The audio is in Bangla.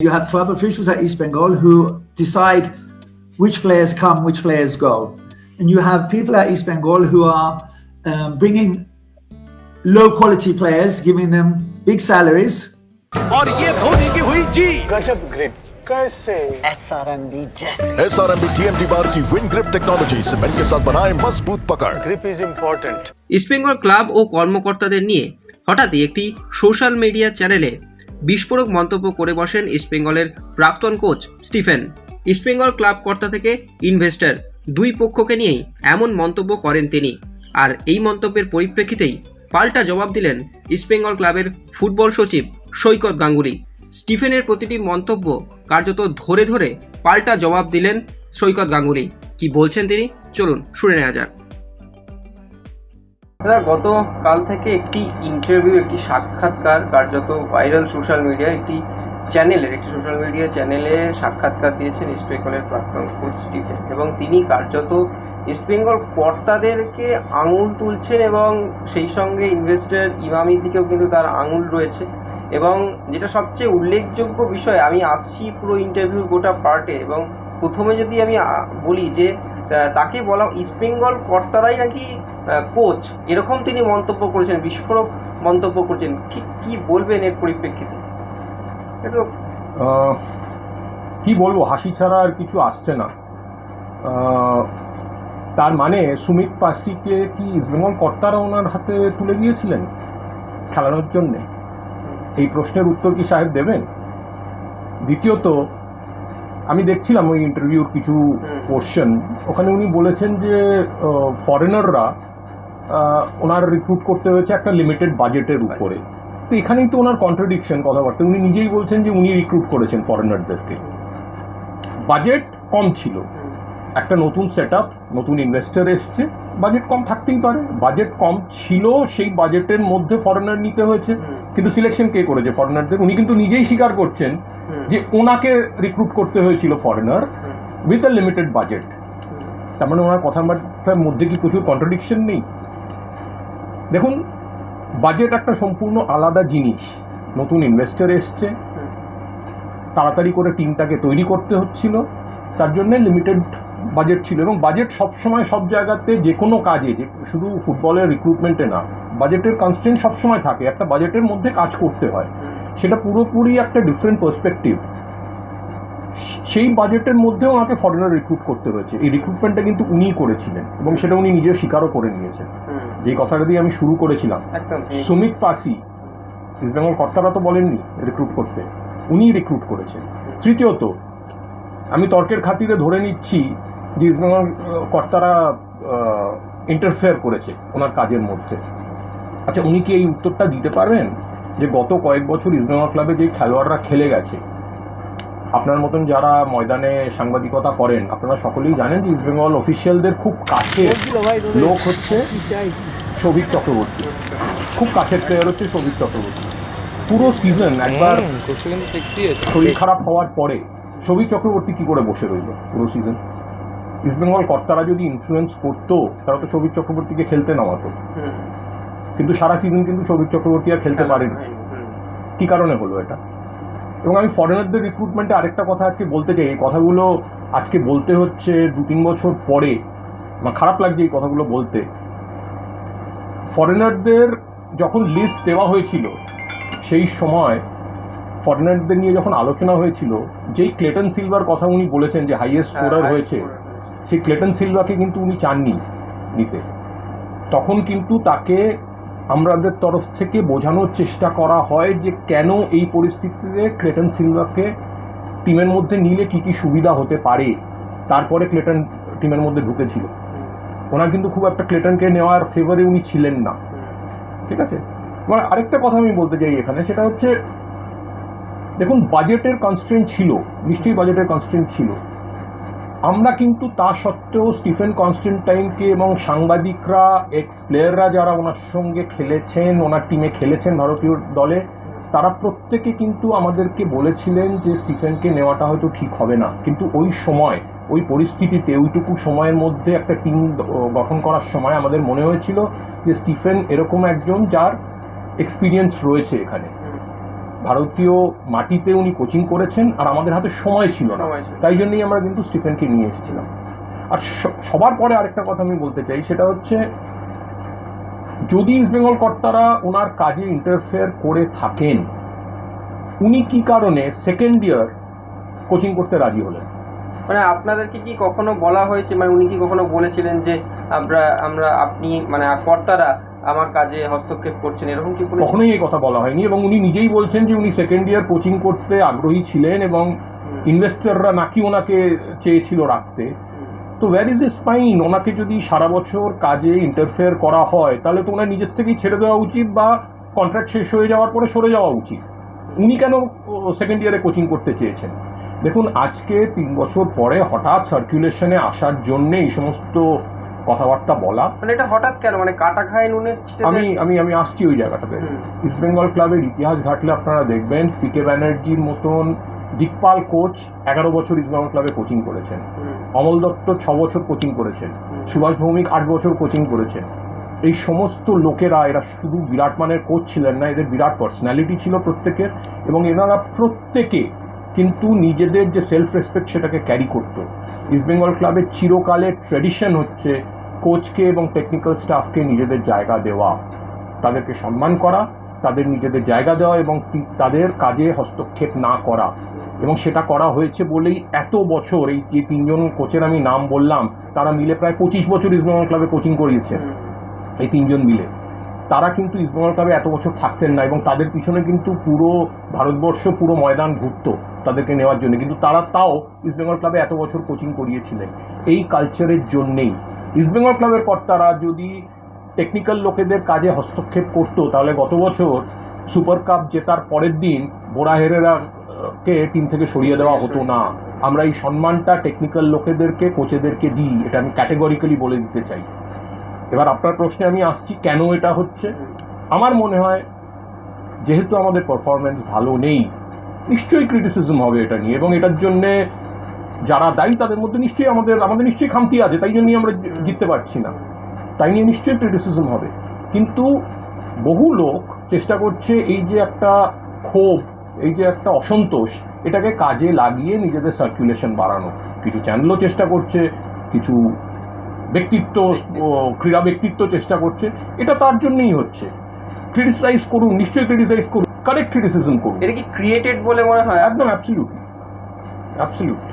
You have club officials at East Bengal who decide which players come, which players go. And you have people at East Bengal who are um, bringing low quality players, giving them big salaries. और ये धोनी की हुई जी गजब ग्रिप कैसे एस आर एम बी जैसे S R M B T M T bar की विन ग्रिप टेक्नोलॉजी सीमेंट के साथ बनाए मजबूत पकड़ grip is important East Bengal club ও কর্মকর্তাদের নিয়ে হঠাৎই একটি সোশ্যাল মিডিয়া চ্যানেলে বিস্ফোরক মন্তব্য করে বসেন ইস্টবেঙ্গলের প্রাক্তন কোচ স্টিফেন। ইস্টবেঙ্গল ক্লাব কর্তা থেকে ইনভেস্টর। দুই পক্ষকে নিয়েই এমন মন্তব্য করেন তিনি। আর এই মন্তব্যের পরিপ্রেক্ষিতেই পাল্টা জবাব দিলেন ইস্টবেঙ্গল ক্লাবের ফুটবল সচিব সৈকত গাঙ্গুলি। স্টিফেনের প্রতিটি মন্তব্য কার্যত ধরে ধরে পাল্টা জবাব দিলেন সৈকত গাঙ্গুলি। কি বলছেন তিনি? চলুন শুনে নেওয়া যাক। দাদা গতকাল থেকে একটি ইন্টারভিউ একটি সাক্ষাৎকার, কার্যত ভাইরাল সোশ্যাল মিডিয়া একটি চ্যানেলের একটি সোশ্যাল মিডিয়া চ্যানেলে সাক্ষাৎকার দিয়েছেন ইস্ট বেঙ্গলের প্রাক্তন কোচ স্টিফেন এবং তিনি কার্যত ইস্ট বেঙ্গল কর্তাদেরকে আঙুল তুলছেন এবং সেই সঙ্গে ইনভেস্টর ইমামি দিকেও কিন্তু তার আঙুল রয়েছে। এবং যেটা সবচেয়ে উল্লেখযোগ্য বিষয়, আমি আসছি পুরো ইন্টারভিউ গোটা পার্টে এবং প্রথমে যদি আমি বলি যে তাকে বলা ইস্টবেঙ্গল কর্তারাই নাকি কোচ এরকম তিনি মন্তব্য করেছেন বিস্ফোরক মন্তব্য করেছেন। কি কি বলবেন এর পরিপ্রেক্ষিতে? কি বলব হাসি ছাড়া আর কিছু আসছে না। তার মানে সুমিত পাসিকে কি ইস্টবেঙ্গল কর্তারা ওনার হাতে তুলে দিয়েছিলেন খেলানোর জন্যে? এই প্রশ্নের উত্তর কি সাহেব দেবেন? দ্বিতীয়ত আমি দেখছিলাম ওই ইন্টারভিউর কিছু। কোশ্চেন ওখানে উনি বলেছেন যে ফরেনাররা ওনার রিক্রুট করতে হয়েছে একটা লিমিটেড বাজেটের উপরে। তো এখানেই তো ওনার কন্ট্রাডিকশন কথাবার্তা। উনি নিজেই বলছেন যে উনি রিক্রুট করেছেন ফরেনারদেরকে বাজেট কম ছিল। একটা নতুন সেট নতুন ইনভেস্টার এসছে। বাজেট কম থাকতেই পারে। বাজেট কম ছিল সেই বাজেটের মধ্যে ফরেনার নিতে হয়েছে। কিন্তু সিলেকশন কে করেছে ফরেনারদের উনি কিন্তু নিজেই স্বীকার করছেন যে ওনাকে রিক্রুট করতে হয়েছিল foreigner with a limited budget তার মানে ওনার কথাবার্তার মধ্যে কি প্রচুর কন্ট্রাডিকশন নেই? দেখুন বাজেট একটা সম্পূর্ণ আলাদা জিনিস। নতুন ইনভেস্টর এসছে। তাড়াতাড়ি করে টিমটাকে তৈরি করতে হচ্ছিল। তার জন্য লিমিটেড বাজেট ছিল এবং বাজেট সবসময় সব জায়গাতে যে কোনো কাজে, যে শুধু ফুটবলের রিক্রুটমেন্টে না বাজেটের কনস্ট্যান্ট সবসময় থাকে। একটা বাজেটের মধ্যে কাজ করতে হয়। সেটা পুরোপুরি একটা ডিফারেন্ট পার্সপেক্টিভ সেই বাজেটের মধ্যেও ওনাকে ফরেনার রিক্রুট করতে হয়েছে। এই রিক্রুটমেন্টটা কিন্তু উনিই করেছিলেন এবং সেটা উনি নিজে স্বীকারও করে নিয়েছেন। যেই কথাটা দিয়ে আমি শুরু করেছিলাম সুমিত পাসি ইস্টবেঙ্গল কর্তারা তো বলেননি রিক্রুট করতে উনিই রিক্রুট করেছেন। তৃতীয়ত আমি তর্কের খাতিরে ধরে নিচ্ছি যে ইস্টবেঙ্গল আহ, কর্তারা ইন্টারফেয়ার করেছে ওনার কাজের মধ্যে। আচ্ছা উনি কি এই উত্তরটা দিতে পারবেন যে গত কয়েক বছর ইস্টবেঙ্গল ক্লাবে যে খেলোয়াড়রা খেলে গেছে আপনার মতন যারা ময়দানে সাংবাদিকতা করেন আপনারা সকলেই জানেন যে ইস্টবেঙ্গল অফিসিয়ালদের খুব কাছে লোক হচ্ছে সৌভিক চক্রবর্তী। খুব কাছের প্লেয়ার হচ্ছে সৌভিক চক্রবর্তী। পুরো সিজন একবার শরীর খারাপ হওয়ার পরে সৌভিক চক্রবর্তী কি করে বসে রইল পুরো সিজন ইস্টবেঙ্গল কর্তারা যদি ইনফ্লুয়েন্স করতো তারা তো সৌভিক চক্রবর্তীকে খেলতে নামাতো। কিন্তু সারা সিজন কিন্তু সৌভিক চক্রবর্তী আর খেলতে পারেনি। কি কারণে হলো এটা? এবং আমি ফরেনারদের রিক্রুটমেন্টে আরেকটা কথা আজকে বলতে চাই। এই কথাগুলো আজকে বলতে হচ্ছে দু তিন বছর পরে। আমার খারাপ লাগছে এই কথাগুলো বলতে। ফরেনারদের যখন লিস্ট দেওয়া হয়েছিল সেই সময় ফরেনারদের নিয়ে যখন আলোচনা হয়েছিল যেই ক্লেটন সিলভার কথা উনি বলেছেন যে হাইয়েস্ট স্কোরার হয়েছে সেই ক্লেটন সিলভাকে কিন্তু উনি চাননি নিতে। তখন কিন্তু তাকে আমাদের তরফ থেকে বোঝানোর চেষ্টা করা হয় যে কেন এই পরিস্থিতিতে ক্লেটন সিলভাকে টিমের মধ্যে নিলে কি কি সুবিধা হতে পারে। তারপরে ক্লেটন টিমের মধ্যে ঢুকেছিল। ওনার কিন্তু খুব একটা ক্লেটনকে নেওয়ার ফেভারে উনি ছিলেন না। ঠিক আছে? এবার আরেকটা কথা আমি বলতে চাই এখানে, সেটা হচ্ছে, দেখুন বাজেটের কনস্ট্রেন্ট ছিল, নিশ্চয়ই বাজেটের কনস্ট্রেন্ট ছিল। আমরা কিন্তু তা সত্ত্বেও স্টিফেন কনস্টেন্টাইনকে এবং সাংবাদিকরা এক্স প্লেয়াররা যারা ওনার সঙ্গে খেলেছেন, ওনার টিমে খেলেছেন ভারতীয় দলে, তারা প্রত্যেকে কিন্তু আমাদেরকে বলেছিলেন যে স্টিফেনকে নেওয়াটা হয়তো ঠিক হবে না। কিন্তু ওই সময়, ওই পরিস্থিতিতে, ওইটুকু সময়ের মধ্যে একটা টিম গঠন করার সময় আমাদের মনে হয়েছিল যে স্টিফেন এরকম একজন যার এক্সপিরিয়েন্স রয়েছে এখানে। ভারতীয় মাটিতে উনি কোচিং করেছেন আর আমাদের হাতে সময় ছিল না। তাই জন্যই আমরা কিন্তু স্টিফেনকে নিয়ে এসেছিলাম। আর সবার পরে আরেকটা কথা আমি বলতে চাই সেটা হচ্ছে যদি ইস্টবেঙ্গল কর্তারা ওনার কাজে ইন্টারফেয়ার করে থাকেন উনি কি কারণে সেকেন্ড ইয়ার কোচিং করতে রাজি হলেন? মানে আপনাদেরকে কি কখনো বলা হয়েছে মানে উনি কি কখনো বলেছিলেন যে আমরা আমরা আপনি মানে কর্তারা আমার কাজে হস্তক্ষেপ করছেন এরকম কি কখনোই এই কথা বলা হয়নি এবং উনি নিজেই বলছেন যে উনি সেকেন্ড ইয়ার কোচিং করতে আগ্রহী ছিলেন এবং ইনভেস্টররা নাকি ওনাকে চেয়েছিল রাখতে। তো ওয়্যার ইজ এ স্পাইন ওনাকে যদি সারা বছর কাজে ইন্টারফেয়ার করা হয় তাহলে তো ওনার নিজের থেকেই ছেড়ে দেওয়া উচিত বা কন্ট্রাক্ট শেষ হয়ে যাওয়ার পরে সরে যাওয়া উচিত। উনি কেন সেকেন্ড ইয়ারে কোচিং করতে চেয়েছেন? দেখুন আজকে তিন বছর পরে হঠাৎ সার্কুলেশনে আসার জন্যে এই সমস্ত কথাবার্তা বলা। মানে এটা হঠাৎ কেন? মানে কাটা খায় নুনে আমি আমি আমি আসছি ওই জায়গাটাতে হুম। ইস্টবেঙ্গল ক্লাবের ইতিহাস ঘাটলে আপনারা দেখবেন পিকে ব্যানার্জির মতন দিকপাল কোচ এগারো বছর ইস্টবেঙ্গল ক্লাবে কোচিং করেছেন। অমল দত্ত ছ বছর কোচিং করেছেন। সুভাষ ভৌমিক আট বছর কোচিং করেছেন। এই সমস্ত লোকেরা এরা শুধু বিরাট মানের কোচ ছিলেন না এদের বিরাট পার্সোনালিটি ছিল প্রত্যেকের এবং এনারা প্রত্যেকে কিন্তু নিজেদের যে সেলফ রেসপেক্ট সেটাকে ক্যারি করতো। ইস্টবেঙ্গল ক্লাবের চিরকালের ট্র্যাডিশন হচ্ছে কোচকে এবং টেকনিক্যাল স্টাফকে নিজেদের জায়গা দেওয়া তাদেরকে সম্মান করা তাদের নিজেদের জায়গা দেওয়া এবং তাদের কাজে হস্তক্ষেপ না করা। এবং সেটা করা হয়েছে বলেই এত বছর এই যে তিনজন কোচের আমি নাম বললাম তারা মিলে প্রায় পঁচিশ বছর ইস্টবেঙ্গল ক্লাবে কোচিং করিয়েছেন এই তিনজন মিলে। তারা কিন্তু ইস্টবেঙ্গল ক্লাবে এত বছর থাকতেন না এবং তাদের পিছনে কিন্তু পুরো ভারতবর্ষ পুরো ময়দান ঘুরত তাদেরকে নেওয়ার জন্য। কিন্তু তারা তাও ইস্টবেঙ্গল ক্লাবে এত বছর কোচিং করিয়েছিলেন। এই কালচারের জন্যেই ইস্টবেঙ্গল ক্লাবের কর্তারা যদি টেকনিক্যাল লোকেদের কাজে হস্তক্ষেপ করতো, তাহলে গত বছর সুপার কাপ জেতার পরের দিন বোরা হেরেরা কে টিম থেকে সরিয়ে দেওয়া হতো না। আমরা এই সম্মানটা টেকনিক্যাল লোকেদেরকে, কোচেদেরকে দিই, এটা আমি ক্যাটেগরিক্যালি বলে দিতে চাই। এবার আপনার প্রশ্নে আমি আসছি, কেন এটা হচ্ছে? আমার মনে হয় যেহেতু আমাদের পারফরমেন্স ভালো নেই, নিশ্চয়ই ক্রিটিসিজম হবে এটা নিয়ে এবং এটার জন্যে যারা দায়ী তাদের মধ্যে নিশ্চয়ই আমাদের আমাদের নিশ্চয়ই খামতি আছে তাই জন্যই আমরা জিততে পারছি না। তাই নিয়ে নিশ্চয়ই ক্রিটিসিজম হবে। কিন্তু বহু লোক চেষ্টা করছে এই যে একটা ক্ষোভ এই যে একটা অসন্তোষ এটাকে কাজে লাগিয়ে নিজেদের সার্কুলেশন বাড়ানো। কিছু চ্যানেলও চেষ্টা করছে কিছু ব্যক্তিত্ব ক্রীড়া ব্যক্তিত্ব চেষ্টা করছে এটা তার জন্যই হচ্ছে। ক্রিটিসাইজ করুন নিশ্চয়ই ক্রিটিসাইজ করুন কারেক্ট ক্রিটিসিজম করুন। এটা কি ক্রিয়েটেড বলে মনে হয়? একদম absolutely absolutely